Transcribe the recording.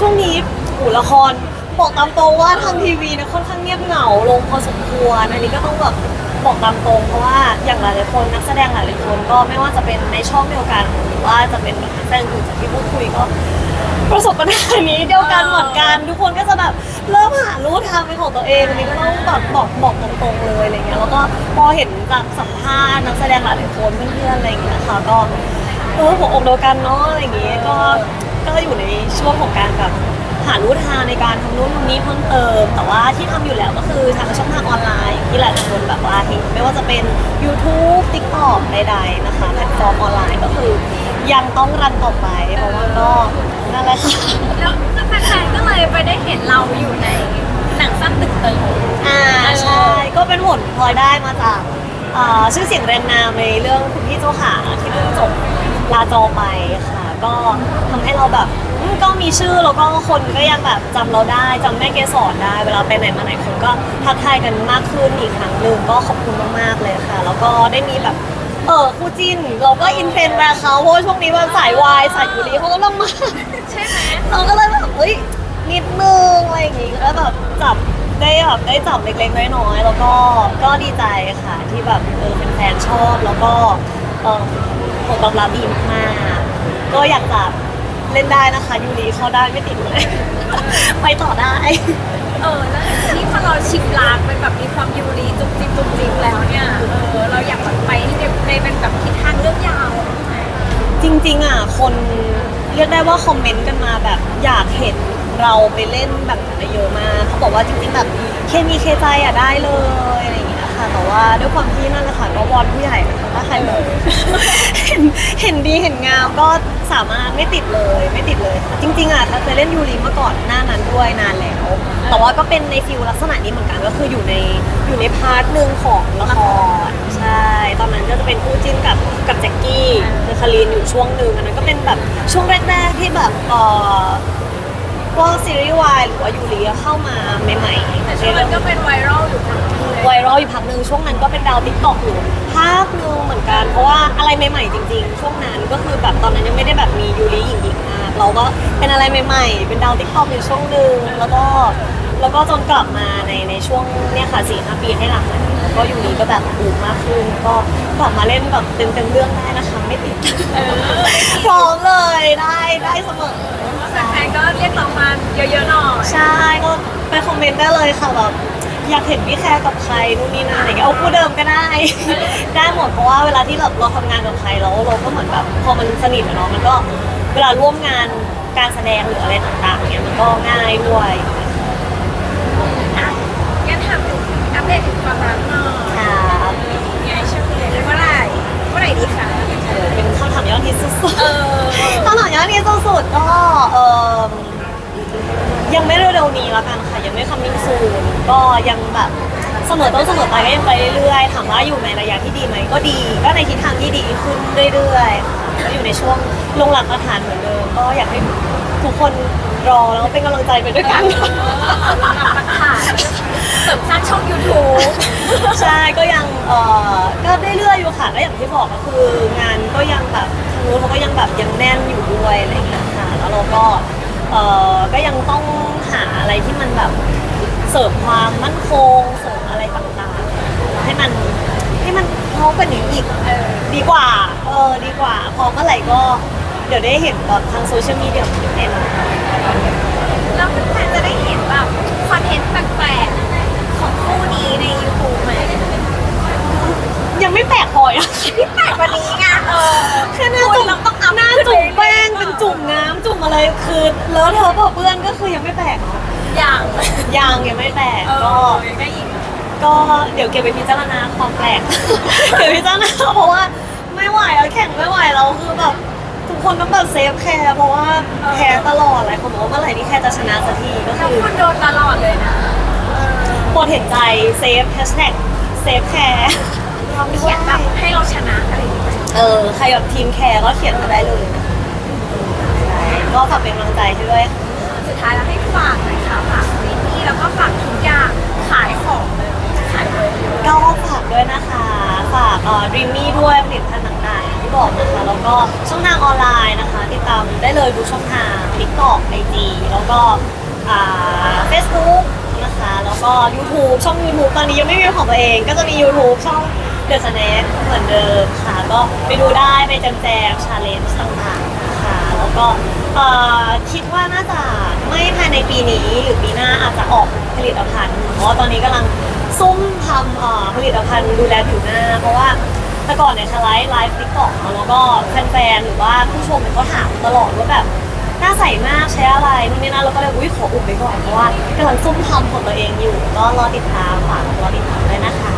ช่วงนี้หูละครบอกตามตรงว่าทางทีวีนี่ยค่อนข้างเงียบเหงาลงพอสมควรอันนี้ก็ต้องแบบบอกตามตรงเพราะว่าอย่างหลายๆคนนักแสดงหลายๆคนก็ไม่ว่าจะเป็นในช่องเดียวกันหรือว่าจะเป็นนักแสดงอื่นจากที่พูดคุยก็ประสบปัญหานี้เดียวกันเหมือนกันทุกคนก็จะแบบเริ่มหารู้ทางเป็นของตัวเองอันนี้ก็ต้องแบบบอกบอกตรงๆเลยอะไรเงี้ยแล้วก็พอเห็นจากสัมภาษณ์นักแสดงหลายๆคนเพื่อนๆอะไรเงี้ยค่ะก็เออหัวอกเดียวกันเนาะอะไรเงี้ยก็ ก็อยู่ในช่วงของการแบบหารู้ทางในการทำนู่นทำนี่เพิ่มเติม แต่ว่าที่ทำอยู่แล้วก็คือทางช่องทางออนไลน์ที่หลายคนแบบว่าเห็นไม่ว่าจะเป็น YouTube TikTok ใดๆนะคะแพลตฟอร์มออนไลน์ก็คือยังต้องรันต่อไปเพราะว่าก็นั่นแหละค่ะแล้วแฟนๆก็เลยไปได้เห็นเราอยู่ในหนังสั้นตึกเตึงอ่าใช่ก็เป็นผลพลอยได้มาจากเอ่อชื่อเสียงแรงนามในเรื่องคุณพี่เจ้าขาที่เพิ่งจบลาจอไปค่ะ ก็ทำให้เราแบบอืมก็มีชื่อแล้วก็คนก็ยังแบบจำเราได้จำแม่เกสรได้เวลาไปไหนมาไหนคนก็ทักทายกันมากขึ้นอีกครั้งหนึ่งก็ขอบคุณมากๆเลยค่ะ แล้วก็ได้มีแบบ เออคู่จิ้น เราก็อินเทรนด์แบบเขาเพราะว่าช่วงนี้แบบสายวายสายยูริเขาก็ลำมา ใช่ไหมเราก็เลยแบบเฮ้ยนิดนึงอะไรอย่างงี้แล้วแบบจับได้แบบได้จับเล็กๆน้อยๆแล้วก็ก็ดีใจค่ะที่แบบเออเป็นแฟนๆชอบแล้วก็เออผลตอบรับดีมาก ก็อยากจะเล่นได้นะคะยูรีเข้าได้ไม่ติดเลย ไปต่อได้ เออแล้วที่พอเราชิมลางเป็นแบบมีความยูรีจุกจิกจุกจิกแล้วเนี่ยเออเราอยากแบบไปในในเป็นแบบทิศทางเรื่องยาวจริงๆอะคนเรียกได้ว่าคอมเมนต์กันมาแบบอยากเห็นเราไปเล่นแบบนั้นเยอะมากเขาบอกว่าจริงๆแบบเคมีเคใจอะได้เลยอะไรอย่างเงี้ย ค่ะ แต่ว่าด้วยความที่นั่นแหละค่ะก็วอนผู้ใหญ่นะคะถ้าใครแบบเห็นเห็นดีเห็นงามก็สามารถไม่ติดเลยไม่ติดเลยค่ะจริงๆอะถ้าเคยเล่นยูริมาก่อนหน้านั้นด้วยนานแล้ว แต่ว่าก็เป็นในฟิลลักษณะนี้เหมือนกันก็คืออยู่ในอยู่ในพาร์ทหนึ่งของละครใช่ ตอนนั้นก็จะเป็นคู่จิ้นกับกับแจ็คกี้เดอะคารีนอยู่ช่วงหนึ่งอันนั้นก็เป็นแบบช่วงแรกๆที่แบบเอ่อ พวกซีรีส์วายหรือว่ายูริเข้ามาใหม่ๆแต่ช่วงนั้นก็เป็นไวรัลอยู่ทั้งคู่เลยไวรัลอยู่พักหนึ่งช่วงนั้นก็เป็นดาวติ๊กตอกอยู่พักหนึ่งเหมือนกันเพราะว่าอะไรใหม่ๆจริง ๆ ช่วงนั้นก็คือแบบตอนนั้นยังไม่ได้แบบมียูริหญิงหญิงมากเราก็ เป็นอะไรใหม่ๆ เป็นดาวติ๊กตอกอยู่ช่วงหนึ่งแล้วก็แล้วก็จนกลับมาในในช่วงเนี่ยค่ะสี่ห้าปีให้หลังมานี้แล้วก็ยูริก็แบบบูมมากขึ้น ก็กลับมาเล่นแบบเต็มๆเรื่องได้นะคะไม่ติดพร้อมเลยได้ได้เสมอแฟนๆก็เรียกร้องมาเยอะๆหน่อย ใช่ก็ไปคอมเมนต์ได้เลยค่ะแบบอยากเห็นพี่แคร์กับใครนู่นนี่นั่นอะไรเงี้ยเอาคู่เดิมก็ได้ ได้หมดเพราะว่าเวลาที่แบบเราทำงานกับใครแล้วเราก็เหมือนแบบพอมันสนิทอะเนาะมันก็เวลาร่วมงาน การแสดงหรืออะไรต่างๆเนี่ยมันก็ง่ายด้วยอะงั้นถามถึงอัปเดตถึงความรักหน่อยครับไงช่วงนี้เมื่อไหร่เมื่อไหร่ดีคะเออเป็นคำถามยอดฮิตสุดเออๆคำถามยอดฮิตสุดๆก็เออยังไม่เร็วๆนี้แล้วกันค่ะยังไม่คัมมิ่งซูนก็ยังแบบเสมอต้นเสมอปลายก็ยังไปเรื่อยๆถามว่าอยู่ในระยะที่ดีไหมก็ดี ก็ในทิศทางที่ดีขึ้นเรื่อยๆค่ะ ก็อยู่ในช่วงลงหลักประฐานเหมือนเดิมก็อยากให้ทุกคนรอแล้วก็เป็นกำลังใจไปด้วยกันรับประทานเสริมสร้างช่อง YouTube ใช่ก็ยังเออก็เรื่อยๆอยู่ค่ะก็อย่างที่บอกก็คืองานก็ยังแบบทางนู้นเขาก็ยังแบบยังแน่นอยู่ด้วยอะไรอย่างเงี้ยค่ะแล้วเราก็เออก็ยังต้องหาอะไรที่มันแบบเสริมความมั่นคงเสริมอะไรต่างๆ ให้มันให้มันพร้อมกว่านี้อีกเออ ดีกว่า เออ ดีกว่า พอเมื่อไหร่ก็ เดี๋ยวได้เห็นแบบทางโซเชียลมีเดียแน่นอนแล้วแฟนๆจะได้เห็นแบบคอนเทนต์แปลกๆของคู่นี้ใน YouTube ไหมยังไม่แปลกพออะที่แปลกกว่านี้ไงเออแค่หน้าจุ่มเราต้องอัพหน้าจุ่มแป้งเป็นจุ่มน้ำจุ่มอะไรคือเลอะเทอะพอเปื้อนก็คือยังไม่แปลกเนาะอย่างยังยังไม่แปลกเอก็ อยังได้อีก ก็เดี๋ยวเก็บไปพิจารณาความแปลก เก็บไปพิจารณาเพราะว่าไม่ไหวแล้วแข่งไม่ไหวแล้วคือแบบทุกคนต้องแบบเซฟแคร์เพราะว่าแพ้ตลอดหลายคนบอกว่าเมื่อไหร่ที่แคร์จะชนะสักทีก็เราคือคุณโดนตลอดเลยนะโปรดเห็นใจเซฟแฮชแท็กเซฟแคร์เขียนแบบให้เราชนะอะไรอย่างเงี้ยเออใครแบบทีมแคร์ก็เขียนมาได้เลยนะใช่ก็ฝากเป็นกำลังใจให้ด้วยค่ะ สุดท้ายแล้วให้ฝากหน่อยค่ะฝากวินนี่แล้วก็ฝากทุกอย่างขายของเลยขายเลย ก็ฝาก ดรีมมี่ด้วยผลิตภัณฑ์ต่างๆที่บอกนะคะ แล้วก็ช่องทางออนไลน์นะคะ ติดตามได้เลยทุกช่องทาง TikTok IG แล้วก็อ่า Facebook นะคะ แล้วก็ YouTube ช่อง YouTube ตอนนี้ยังไม่มีของตัวเอง ก็จะมี YouTube ช่อง The Snack เหมือนเดิมค่ะ ก็ไปดูได้ไปแจมแจมชาเลนจ์ต่างๆนะคะ แล้วก็คิดว่าน่าจะไม่ภายในปีนี้หรือปีหน้าอาจจะออกผลิตภัณฑ์เพราะตอนนี้กำลัง ซุ่มทำเอ่อผลิตภัณฑ์ดูแลผิวหน้า เพราะว่าแต่ก่อนเนี่ยชาไลฟ์ไลฟ์ติ๊กต็อกแล้วก็แฟนๆหรือว่าผู้ชมเนี่ยก็ถามตลอดว่าแบบหน้าใสมากใช้อะไรนู่นนี่นั่นเราก็เลยอุ้ยขออุบไปก่อนเพราะว่ากำลังซุ่มทำของตัวเองอยู่ ก็รอติดตามค่ะรอติดตามเลยนะคะ